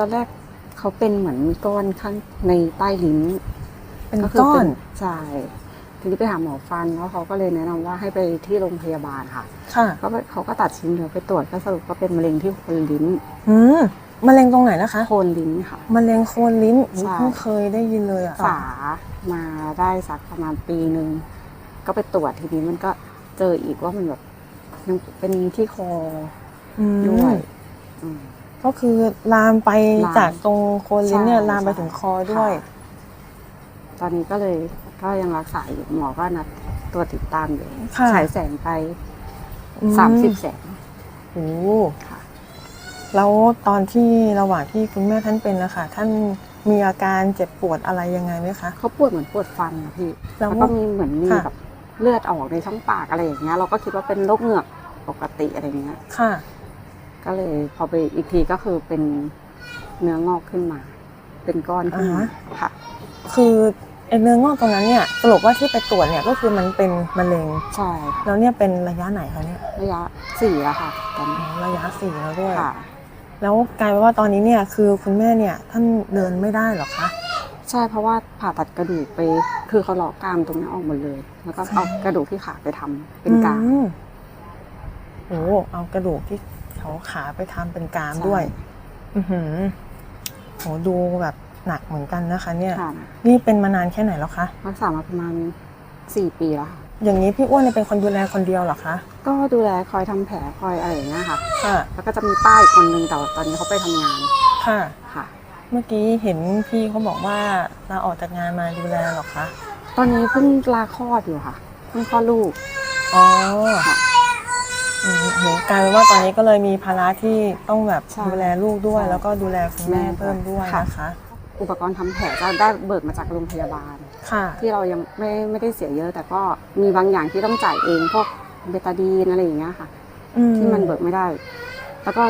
ตอนแรกเขาเป็นเหมือนมีก้อนข้างในใต้ลิ้นเป็นคืก้อนใช่ทีนี้ไปหาหมอฟันแล้วเขาก็เลยแนะนำว่าให้ไปที่โรงพยาบาลค่ะ ค่ะก็ไปเขาก็ตัดชิ้นเนื้อไปตรวจก็สรุปว่าเป็นมะเร็งที่โคนลิ้นอืมมะเร็งตรงไหนนะคะโคนลิ้นค่ะมะเร็งโคนลิ้นอุ๊ยใช่เพิ่งเคยได้ยินเลยอะษามาได้สักประมาณปีหนึ่งก็ไปตรวจทีนี้มันก็เจออีกว่ามันแบบยังเป็นที่คออืมด้วยอืม ก็คือลามไปลามจากตรงโคนลิ้นเนี่ยใช่ลามไปใช่ถึงคอด้วย ค่ะ ตอนนี้ก็เลยก็ยังรักษาอยู่หมอก็นัดตรวจติดตามอยู่ค่ะ ฉายแสงไปอืสามสิบแสงโอ้ค่ะ แล้วตอนที่ระหว่างที่คุณแม่ท่านเป็นนะคะท่านมีอาการเจ็บปวดอะไรยังไงไหมคะ เขาปวดเหมือนปวดฟันนะพี่แล้แล้ววก็มีเหมือนมีค่ะ แบบเลือดออกในช่องปากอะไรอย่างเงี้ย เราก็คิดว่าเป็นโรคเหงือกปกติอะไรเงี้ย ค่ะ ก็เลยพอไปอีกทีก็คือเป็นเนื้องอกขึ้นมา เป็นก้อนขึ้นมาอ่าค่ะ คือไอ้เนื้องอกตรงนั้นเนี่ยสรุปว่าที่ไปตรวจเนี่ยก็คือมันเป็นมะเร็งใช่ค่ะแล้วเนี่ยเป็นระยะไหนคะเนี่ยระยะสี่แล้วค่ะตอนอ๋นี้อระยะสี่แล้วด้วยค่ะ แล้วกลายเป็นว่าตอนนี้เนี่ยคือคุณแม่เนี่ยท่านเดินไม่ได้เหรอคะใช่เพราะว่าผ่าตัดกระดูกไป คือเขาเลาะกรามตรงนี้ออกหมดเลย แล้วก็เอากระดูกที่ขาไปทำเป็นกรามอืมโอ้เอากระดูกที่ เขาขาไปทำเป็นกรามใช่ด้วย อือหือโหดูแบบหนักเหมือนกันนะคะ เนี่ยค่ะนี่เป็นมานานแค่ไหนแล้วคะรักษามาประมาณสี่ปีแล้วค่ะอย่างนี้พี่อ้วนเนี่ยเป็นคนดูแลคนเดียวเหรอคะ ก็ดูแลคอยทำแผลคอยอะไรอย่างเงี้ยค่ะ ค่ะ แล้วก็จะมีป้าอีกคนนึงแต่ว่าตอนนี้เขาไปทำงาน ค่ะ ค่ะ เมื่อกี้เห็นพี่เขาบอกว่าลาออกจากงานมาดูแลเหรอคะ ตอนนี้เพิ่งลาคลอดอยู่ค่ะ เพิ่งคลอดลูก อ๋อค่ะอืมโห กลายเป็นว่าตอนนี้ก็เลยมีภาระที่ต้องแบบใช่ดูแลลูกด้วย ใช่แล้วก็ดูแลคุณแม่แม่เพิ่มด้วยค่ะ นะคะ อุปกรณ์ทำแผลก็ได้เบิกมาจากโรงพยาบาล ค่ะ ที่เรายังไม่ไม่ได้เสียเยอะ แต่ก็มีบางอย่างที่ต้องจ่ายเองพวกเบตาดีนอะไรอย่างเงี้ยค่ะ อืที่มันเบิกไม่ได้ แล้วก็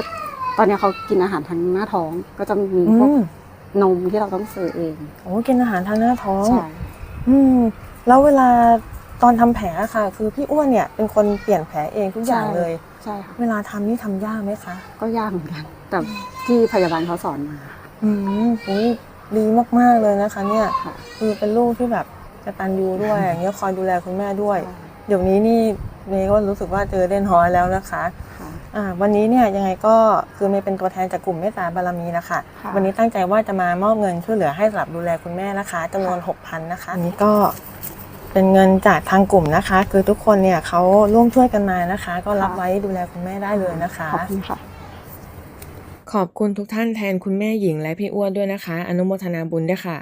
ตอนนี้เขากินอาหารทางหน้าท้องก็จะมีอืพวกมนมที่เราต้องซื้อเองโอ้กินอาหารทางหน้าท้อง ใช่ อืมแล้วเวลา ตอนทำแผลอะค่ะ คือพี่อ้วนเนี่ยเป็นคนเปลี่ยนแผลเองทุกอย่างเลยใช่ค่ะเวลาทำนี่ทำยากไหมคะก็ยากเหมือนกัน แต่ที่พยาบาลเขาสอนมา อืมอุ๊ยดีมากๆเลยนะคะ เนี่ยค่ะคือเป็นลูกที่แบบกตัญญูด้วยอย่างเงี้ยคอยดูแลคุณแม่ด้วย เดี๋ยวนี้นี่เมย์ก็รู้สึกว่าเจอเด่นฮอยแล้วนะคะค่ะอ่าวันนี้เนี่ยยังไงก็คือเมย์เป็นตัวแทนจากกลุ่มเมตตาบารมีนะคะค่ะวันนี้ตั้งใจว่าจะมามอบเงินช่วยเหลือให้สำหรับดูแลคุณแม่นะคะจำนวน6,000นะคะอันนี้ก็ เป็นเงินจากทางกลุ่มนะคะ คือทุกคนเนี่ยเขาร่วมช่วยกันมานะคะ ก็รับไว้ดูแลคุณแม่ได้เลยนะคะขอบคุณค่ะขอบคุณทุกท่านแทนคุณแม่หญิงและพี่อ้วนด้วยนะคะ อนุโมทนาบุญด้วยค่ะ